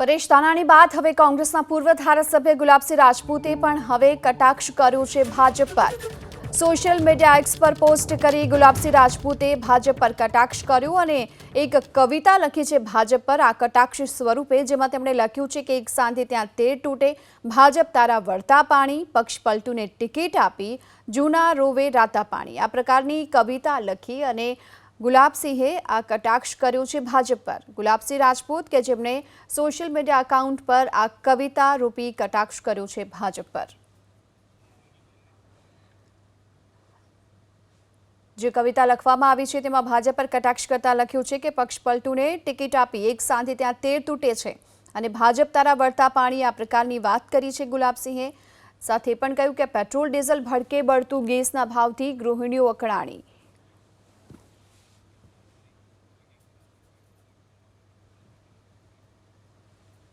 પરેશ ધાનાણી બાદ હવે કોંગ્રેસના પૂર્વ ધારાસભ્ય ગુલાબસિંહ રાજપૂતે પણ હવે કટાક્ષ કર્યો છે ભાજપ પર. સોશિયલ મીડિયા એક્સ પર પોસ્ટ કરી ગુલાબસિંહ રાજપૂતે ભાજપ પર કટાક્ષ કર્યો અને એક કવિતા લખી છે ભાજપ પર આ કટાક્ષ સ્વરૂપે, જેમાં તેમણે લખ્યું છે કે એક સાંજે ત્યાં તેર તૂટે, ભાજપ તારા વળતા પાણી, પક્ષ પલટુને ટિકિટ આપી, જૂના રોવે રાતા પાણી. આ પ્રકારની કવિતા લખી અને ગુલાબસિંહે આ કટાક્ષ કર્યો છે ભાજપ પર. ગુલાબસિંહ રાજપૂત કે જેમણે સોશિયલ મીડિયા એકાઉન્ટ પર આ કવિતા રૂપી કટાક્ષ કર્યો છે ભાજપ પર. જે કવિતા લખવામાં આવી છે તેમાં ભાજપ પર કટાક્ષ કરતા લખ્યું છે કે પક્ષ પલટુને ટિકિટ આપી એક સાંજે ત્યાં તેર તૂટે છે અને ભાજપ તારા વળતા પાણી આ પ્રકારની વાત કરી છે ગુલાબસિંહે. સાથે પણ કહ્યું કે પેટ્રોલ ડીઝલ ભડકે બળતું ગેસના ભાવથી ગૃહિણીઓ અકળાણી.